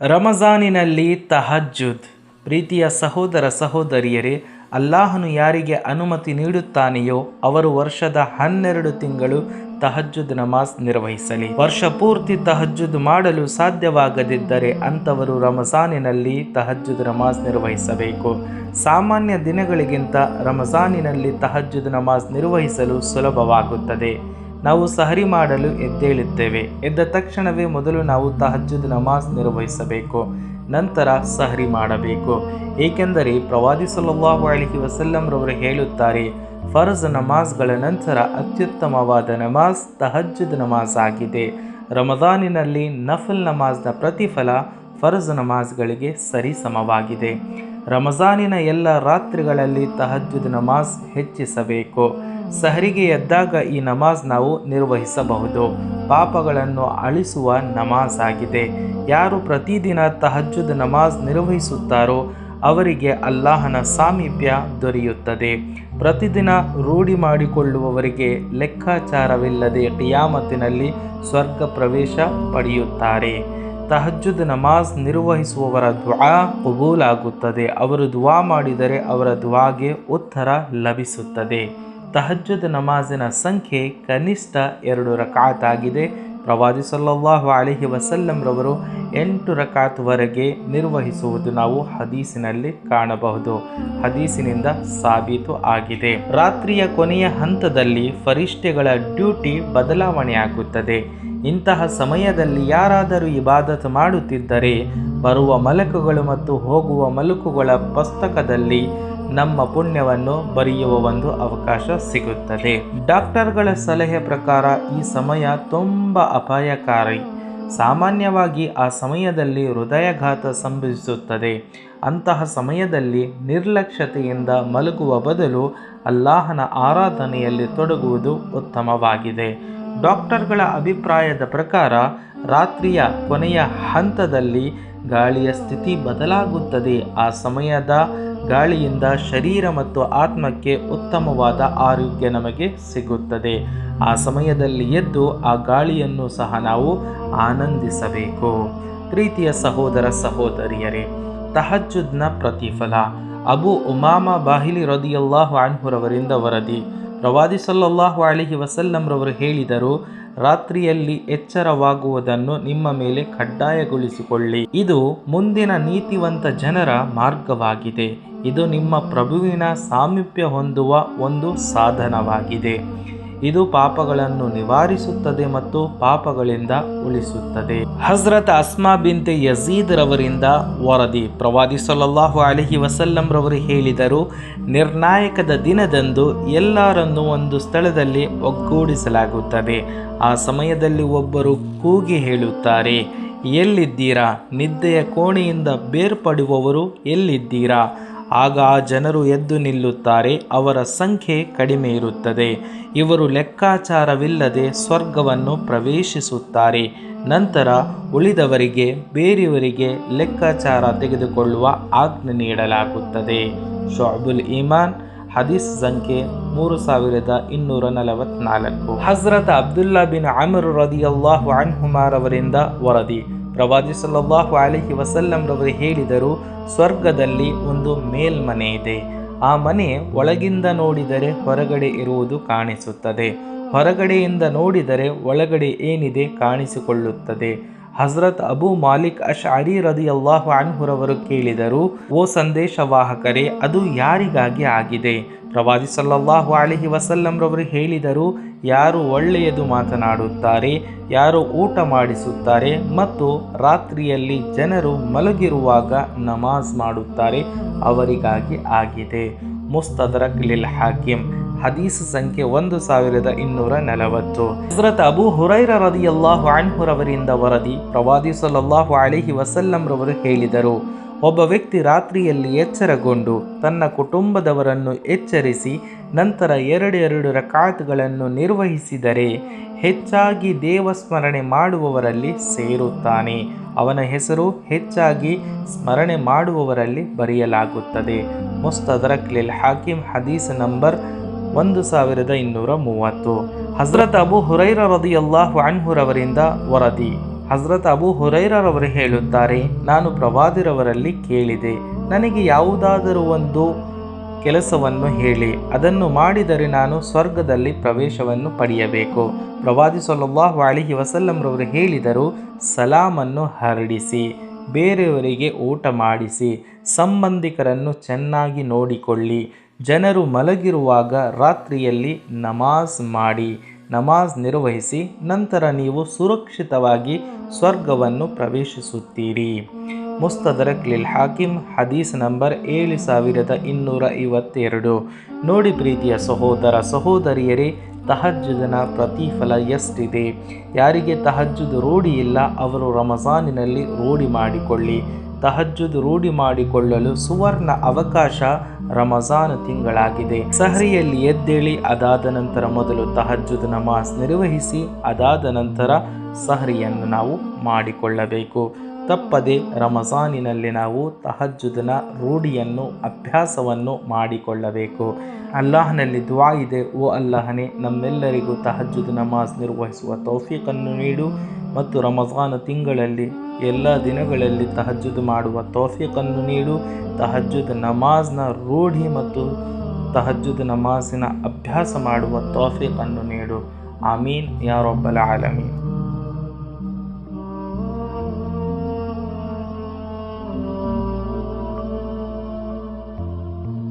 ರಮಜಾನಿನಲ್ಲಿ ತಹಜ್ಜುದ್. ಪ್ರೀತಿಯ ಸಹೋದರ ಸಹೋದರಿಯರೇ, ಅಲ್ಲಾಹನು ಯಾರಿಗೆ ಅನುಮತಿ ನೀಡುತ್ತಾನೆಯೋ ಅವರು ವರ್ಷದ ಹನ್ನೆರಡು ತಿಂಗಳು ತಹಜ್ಜುದ್ ನಮಾಜ್ ನಿರ್ವಹಿಸಲಿ. ವರ್ಷ ಪೂರ್ತಿ ತಹಜ್ಜುದ್ ಮಾಡಲು ಸಾಧ್ಯವಾಗದಿದ್ದರೆ ಅಂಥವರು ರಮಜಾನಿನಲ್ಲಿ ತಹಜ್ಜುದ್ ನಮಾಜ್ ನಿರ್ವಹಿಸಬೇಕು. ಸಾಮಾನ್ಯ ದಿನಗಳಿಗಿಂತ ರಮಜಾನಿನಲ್ಲಿ ತಹಜ್ಜುದ್ ನಮಾಜ್ ನಿರ್ವಹಿಸಲು ಸುಲಭವಾಗುತ್ತದೆ. ನಾವು ಸಹರಿ ಮಾಡಲು ಎದ್ದೇಳುತ್ತೇವೆ ಎದ್ದ ತಕ್ಷಣವೇ ಮೊದಲು ನಾವು ತಹಜ್ಜುದ್ ನಮಾಜ್ ನಿರ್ವಹಿಸಬೇಕು. ನಂತರ ಸಹರಿ ಮಾಡಬೇಕು. ಏಕೆಂದರೆ ಪ್ರವಾದಿ ಸಲ್ಲಲ್ಲಾಹು ಅಲೈಹಿ ವಸಲ್ಲಂರವರು ಹೇಳುತ್ತಾರೆ, ಫರ್ಜ್ ನಮಾಜ್ಗಳ ನಂತರ ಅತ್ಯುತ್ತಮವಾದ ನಮಾಜ್ ತಹಜ್ಜುದ್ ನಮಾಜ್ ಆಗಿದೆ. ರಮದಾನಿನಲ್ಲಿ ನಫಲ್ ನಮಾಜ್ನ ಪ್ರತಿಫಲ ಫರ್ಜ್ ನಮಾಜ್ಗಳಿಗೆ ಸರಿಸಮವಾಗಿದೆ. ರಮಜಾನಿನ ಎಲ್ಲ ರಾತ್ರಿಗಳಲ್ಲಿ ತಹಜ್ಜುದ್ ನಮಾಜ್ ಹೆಚ್ಚಿಸಬೇಕು. ಸಹರಿಗೆ ಎದ್ದಾಗ ಈ ನಮಾಜ್ ನಾವು ನಿರ್ವಹಿಸಬಹುದು. ಪಾಪಗಳನ್ನು ಅಳಿಸುವ ನಮಾಜ್ ಆಗಿದೆ. ಯಾರು ಪ್ರತಿದಿನ ತಹಜ್ಜುದ್ ನಮಾಜ್ ನಿರ್ವಹಿಸುತ್ತಾರೋ ಅವರಿಗೆ ಅಲ್ಲಾಹನ ಸಾಮೀಪ್ಯ ದೊರೆಯುತ್ತದೆ. ಪ್ರತಿದಿನ ರೂಢಿ ಮಾಡಿಕೊಳ್ಳುವವರಿಗೆ ಲೆಕ್ಕಾಚಾರವಿಲ್ಲದೆ ಕಿಯಾಮತ್ತಿನಲ್ಲಿ ಸ್ವರ್ಗ ಪ್ರವೇಶ ಪಡೆಯುತ್ತಾರೆ. ತಹಜ್ಜುದ್ ನಮಾಜ್ ನಿರ್ವಹಿಸುವವರ ದ್ವಾ ಕಬೂಲಾಗುತ್ತದೆ. ಅವರು ದ್ವಾ ಮಾಡಿದರೆ ಅವರ ದ್ವಾಗೆ ಉತ್ತರ ಲಭಿಸುತ್ತದೆ. ತಹಜ್ಜುದ್ ನಮಾಜಿನ ಸಂಖ್ಯೆ ಕನಿಷ್ಠ ಎರಡು ರಕಾತ್ ಆಗಿದೆ ಪ್ರವಾದಿ ಸಲ್ಲಲ್ಲಾಹು ಅಲೈಹಿ ವಸಲ್ಲಂರವರು ಎಂಟು ರಕಾತ್ವರೆಗೆ ನಿರ್ವಹಿಸುವುದು ನಾವು ಹದೀಸಿನಲ್ಲಿ ಕಾಣಬಹುದು. ಹದೀಸಿನಿಂದ ಸಾಬೀತು ಆಗಿದೆ. ರಾತ್ರಿಯ ಕೊನೆಯ ಹಂತದಲ್ಲಿ ಫರಿಷ್ಠೆಗಳ ಡ್ಯೂಟಿ ಬದಲಾವಣೆಯಾಗುತ್ತದೆ. ಇಂತಹ ಸಮಯದಲ್ಲಿ ಯಾರಾದರೂ ಇಬಾದತ್ ಮಾಡುತ್ತಿದ್ದರೆ ಬರುವ ಮಲಕುಗಳು ಮತ್ತು ಹೋಗುವ ಮಲಕುಗಳ ಪುಸ್ತಕದಲ್ಲಿ ನಮ್ಮ ಪುಣ್ಯವನ್ನು ಬರೆಯುವ ಒಂದು ಅವಕಾಶ ಸಿಗುತ್ತದೆ. ಡಾಕ್ಟರ್ಗಳ ಸಲಹೆ ಪ್ರಕಾರ ಈ ಸಮಯ ತುಂಬ ಅಪಾಯಕಾರಿ. ಸಾಮಾನ್ಯವಾಗಿ ಆ ಸಮಯದಲ್ಲಿ ಹೃದಯಘಾತ ಸಂಭವಿಸುತ್ತದೆ. ಅಂತಹ ಸಮಯದಲ್ಲಿ ನಿರ್ಲಕ್ಷ್ಯತೆಯಿಂದ ಮಲಗುವ ಬದಲು ಅಲ್ಲಾಹನ ಆರಾಧನೆಯಲ್ಲಿ ತೊಡಗುವುದು ಉತ್ತಮವಾಗಿದೆ. ಡಾಕ್ಟರ್ಗಳ ಅಭಿಪ್ರಾಯದ ಪ್ರಕಾರ ರಾತ್ರಿಯ ಕೊನೆಯ ಹಂತದಲ್ಲಿ ಗಾಳಿಯ ಸ್ಥಿತಿ ಬದಲಾಗುತ್ತದೆ. ಆ ಸಮಯದ ಗಾಳಿಯಿಂದ ಶರೀರ ಮತ್ತು ಆತ್ಮಕ್ಕೆ ಉತ್ತಮವಾದ ಆರೋಗ್ಯ ನಮಗೆ ಸಿಗುತ್ತದೆ. ಆ ಸಮಯದಲ್ಲಿ ಎದ್ದು ಆ ಗಾಳಿಯನ್ನು ಸಹ ನಾವು ಆನಂದಿಸಬೇಕು. ಪ್ರೀತಿಯ ಸಹೋದರ ಸಹೋದರಿಯರೇ, ತಹಜ್ಜುದ್ನ ಪ್ರತಿಫಲ. ಅಬು ಉಮಾಮ ಬಾಹಿಲಿ ರದಿಯಲ್ಲಾಹು ಅನ್ಹುರವರಿಂದ ವರದಿ. ಪ್ರವಾದಿ ಸಲ್ಲಲ್ಲಾಹು ಅಲಿಹಿ ವಸಲ್ಲಂರವರು ಹೇಳಿದರು ರಾತ್ರಿಯಲ್ಲಿ ಎಚ್ಚರವಾಗುವುದನ್ನು ನಿಮ್ಮ ಮೇಲೆ ಕಡ್ಡಾಯಗೊಳಿಸಿಕೊಳ್ಳಿ. ಇದು ಮುಂದಿನ ನೀತಿವಂತ ಜನರ ಮಾರ್ಗವಾಗಿದೆ. ಇದು ನಿಮ್ಮ ಪ್ರಭುವಿನ ಸಾಮೀಪ್ಯ ಹೊಂದುವ ಒಂದು ಸಾಧನವಾಗಿದೆ. ಇದು ಪಾಪಗಳನ್ನು ನಿವಾರಿಸುತ್ತದೆ ಮತ್ತು ಪಾಪಗಳಿಂದ ಉಳಿಸುತ್ತದೆ. ಹಜ್ರತ್ ಅಸ್ಮಾ ಬಿಂತೆ ಯಜೀದ್ ರವರಿಂದ ವರದಿ ಪ್ರವಾದಿ ಸಲ್ಲಲ್ಲಾಹು ಅಲಹಿ ವಸಲ್ಲಂ ರವರು ಹೇಳಿದರು, ನಿರ್ಣಾಯಕದ ದಿನದಂದು ಎಲ್ಲರನ್ನು ಒಂದು ಸ್ಥಳದಲ್ಲಿ ಒಗ್ಗೂಡಿಸಲಾಗುತ್ತದೆ. ಆ ಸಮಯದಲ್ಲಿ ಒಬ್ಬರು ಕೂಗಿ ಹೇಳುತ್ತಾರೆ, ಎಲ್ಲಿದ್ದೀರಾ? ನಿದ್ದೆಯ ಕೋಣೆಯಿಂದ ಬೇರ್ಪಡುವವರು ಎಲ್ಲಿದ್ದೀರಾ? ಆಗ ಆ ಜನರು ಎದ್ದು ನಿಲ್ಲುತ್ತಾರೆ, ಅವರ ಸಂಖ್ಯೆ ಕಡಿಮೆ ಇರುತ್ತದೆ. ಇವರು ಲೆಕ್ಕಾಚಾರವಿಲ್ಲದೆ ಸ್ವರ್ಗವನ್ನು ಪ್ರವೇಶಿಸುತ್ತಾರೆ. ನಂತರ ಉಳಿದವರಿಗೆ, ಬೇರೆಯವರಿಗೆ ಲೆಕ್ಕಾಚಾರ ತೆಗೆದುಕೊಳ್ಳುವ ಆಜ್ಞೆ ನೀಡಲಾಗುತ್ತದೆ. ಶಾಬುಲ್ ಇಮಾನ್ ಹದೀಸ್ ಸಂಖ್ಯೆ ಮೂರು ಸಾವಿರದ ಇನ್ನೂರ ನಲವತ್ನಾಲ್ಕು. ಹಜ್ರತ್ ಅಬ್ದುಲ್ಲಾ ಬಿನ್ ಅಮರ್ ರದಿಯಲ್ಲಾಹು ಅನ್ಹುಮಾರ್ ಅವರಿಂದ ವರದಿ. ಪ್ರವಾದಿ ಸಲ್ಲಲ್ಲಾಹು ಅಲಿಹಿ ವಸಲ್ಲಂ ರವರು ಹೇಳಿದರು, ಸ್ವರ್ಗದಲ್ಲಿ ಒಂದು ಮೇಲ್ಮನೆ ಇದೆ. ಆ ಮನೆ ಒಳಗಿಂದ ನೋಡಿದರೆ ಹೊರಗಡೆ ಇರುವುದು ಕಾಣಿಸುತ್ತದೆ. ಹೊರಗಡೆಯಿಂದ ನೋಡಿದರೆ ಒಳಗಡೆ ಏನಿದೆ ಕಾಣಿಸಿಕೊಳ್ಳುತ್ತದೆ. ಹಜ್ರತ್ ಅಬು ಮಾಲಿಕ್ ಅಶ್ ಅರಿ ರದಿ ಅಲ್ಲಾಹು ಅನ್ಹುರವರು ಕೇಳಿದರು, ಓ ಸಂದೇಶವಾಹಕರೇ, ಅದು ಯಾರಿಗಾಗಿ ಆಗಿದೆ? ಪ್ರವಾದಿ ಸಲ್ಲಲ್ಲಾಹು ಅಲಿಹಿ ವಸಲ್ಲಂರವರು ಹೇಳಿದರು, ಯಾರು ಒಳ್ಳೆಯದು ಮಾತನಾಡುತ್ತಾರೆ, ಯಾರು ಊಟ ಮಾಡಿಸುತ್ತಾರೆ ಮತ್ತು ರಾತ್ರಿಯಲ್ಲಿ ಜನರು ಮಲಗಿರುವಾಗ ನಮಾಜ್ ಮಾಡುತ್ತಾರೆ, ಅವರಿಗಾಗಿ ಆಗಿದೆ. ಮುಸ್ತದರಕ್ ಲಿಲ್ ಹಾಕಿಮ್ ಹದೀಸ್ ಸಂಖ್ಯೆ ಒಂದು ಸಾವಿರದ ಇನ್ನೂರ ನಲವತ್ತು. ಹಜರತ್ ಅಬು ಹುರೈರ ರದಿಯಲ್ಲಾಹು ಅಣ್ಹುರವರಿಂದ ವರದಿ ಪ್ರವಾದಿ ಸಲ್ಲಲ್ಲಾಹು ಅಲಿಹಿ ವಸಲ್ಲಂರವರು ಹೇಳಿದರು. ಒಬ್ಬ ವ್ಯಕ್ತಿ ರಾತ್ರಿಯಲ್ಲಿ ಎಚ್ಚರಗೊಂಡು ತನ್ನ ಕುಟುಂಬದವರನ್ನು ಎಚ್ಚರಿಸಿ ನಂತರ ಎರಡೆರಡು ರಕಾತ್ಗಳನ್ನು ನಿರ್ವಹಿಸಿದರೆ ಹೆಚ್ಚಾಗಿ ದೇವಸ್ಮರಣೆ ಮಾಡುವವರಲ್ಲಿ ಸೇರುತ್ತಾನೆ. ಅವನ ಹೆಸರು ಹೆಚ್ಚಾಗಿ ಸ್ಮರಣೆ ಮಾಡುವವರಲ್ಲಿ ಬರೆಯಲಾಗುತ್ತದೆ. ಮುಸ್ತದರಕ್ಲಿಲ್ ಹಾಕಿಂ ಹದೀಸ್ ನಂಬರ್ ಒಂದು ಸಾವಿರದ ಇನ್ನೂರ ಮೂವತ್ತು. ಹಜರತ್ ಅಬು ಹುರೈರ ರದಿಯಲ್ಲಾಹು ಅನ್ಹುರವರಿಂದ ವರದಿ. ಹಜರತ್ ಅಬು ಹುರೈರರವರು ಹೇಳುತ್ತಾರೆ, ನಾನು ಪ್ರವಾದಿರವರಲ್ಲಿ ಕೇಳಿದೆ. ನನಗೆ ಯಾವುದಾದರೂ ಒಂದು ಕೆಲಸವನ್ನು ಹೇಳಿ, ಅದನ್ನು ಮಾಡಿದರೆ ನಾನು ಸ್ವರ್ಗದಲ್ಲಿ ಪ್ರವೇಶವನ್ನು ಪಡೆಯಬೇಕು. ಪ್ರವಾದಿ ಸಲ್ಲಲ್ಲಾಹು ಅಲಿಹಿ ವಸಲ್ಲಂರವರು ಹೇಳಿದರು, ಸಲಾಮನ್ನು ಹರಡಿಸಿ, ಬೇರೆಯವರಿಗೆ ಊಟ ಮಾಡಿಸಿ, ಸಂಬಂಧಿಕರನ್ನು ಚೆನ್ನಾಗಿ ನೋಡಿಕೊಳ್ಳಿ. ಜನರು ಮಲಗಿರುವಾಗ ರಾತ್ರಿಯಲ್ಲಿ ನಮಾಜ್ ಮಾಡಿ, ನಮಾಜ್ ನಿರ್ವಹಿಸಿ ನಂತರ ನೀವು ಸುರಕ್ಷಿತವಾಗಿ ಸ್ವರ್ಗವನ್ನು ಪ್ರವೇಶಿಸುತ್ತೀರಿ. ಮುಸ್ತದರಕ್ ಲಿಲ್ ಹಾಕಿಂ, ಹದೀಸ್ ನಂಬರ್ ಏಳು ಸಾವಿರದ ಇನ್ನೂರ ಐವತ್ತೆರಡು. ನೋಡಿ ಪ್ರೀತಿಯ ಸಹೋದರ ಸಹೋದರಿಯರೇ, ತಹಜ್ಜುದನ ಪ್ರತಿಫಲ ಎಷ್ಟಿದೆ? ಯಾರಿಗೆ ತಹಜ್ಜುದ್ ರೂಢಿ ಇಲ್ಲ, ಅವರು ರಮಜಾನಿನಲ್ಲಿ ರೂಢಿ ಮಾಡಿಕೊಳ್ಳಿ. ತಹಜ್ಜುದ್ ರೂಢಿ ಮಾಡಿಕೊಳ್ಳಲು ಸುವರ್ಣ ಅವಕಾಶ ರಮಜಾನ್ ತಿಂಗಳಾಗಿದೆ. ಸಹರಿಯಲ್ಲಿ ಎದ್ದೇಳಿ ಅದಾದ ನಂತರ ಮೊದಲು ತಹಜ್ಜುದ್ ನಮಾಜ್ ನಿರ್ವಹಿಸಿ, ಅದಾದ ನಂತರ ಸಹರಿಯನ್ನು ನಾವು ಮಾಡಿಕೊಳ್ಳಬೇಕು. ತಪ್ಪದೆ ರಮಜಾನಿನಲ್ಲಿ ನಾವು ತಹಜ್ಜುದನ ರೂಢಿಯನ್ನು, ಅಭ್ಯಾಸವನ್ನು ಮಾಡಿಕೊಳ್ಳಬೇಕು. ಅಲ್ಲಾಹನಲ್ಲಿ ದುವಾ ಇದೆ, ಓ ಅಲ್ಲಾಹನೇ, ನಮ್ಮೆಲ್ಲರಿಗೂ ತಹಜ್ಜುದ್ ನಮಾಜ್ ನಿರ್ವಹಿಸುವ ತೌಫೀಕನ್ನು ನೀಡು. ಮತ್ತು ರಮಜಾನ ತಿಂಗಳಲ್ಲಿ ಎಲ್ಲ ದಿನಗಳಲ್ಲಿ ತಹಜ್ಜುದ್ ಮಾಡುವ ತೌಫೀಕನ್ನು ನೀಡು. ತಹಜ್ಜುದ್ ನಮಾಜ್ನ ರೂಢಿ ಮತ್ತು ತಹಜ್ಜುದ್ ನಮಾಜಿನ ಅಭ್ಯಾಸ ಮಾಡುವ ತೌಫೀಕನ್ನು ನೀಡು. ಆಮೀನ್, ಯಾ ರಬ್ಬಲ್ ಆಲಮೀನ್.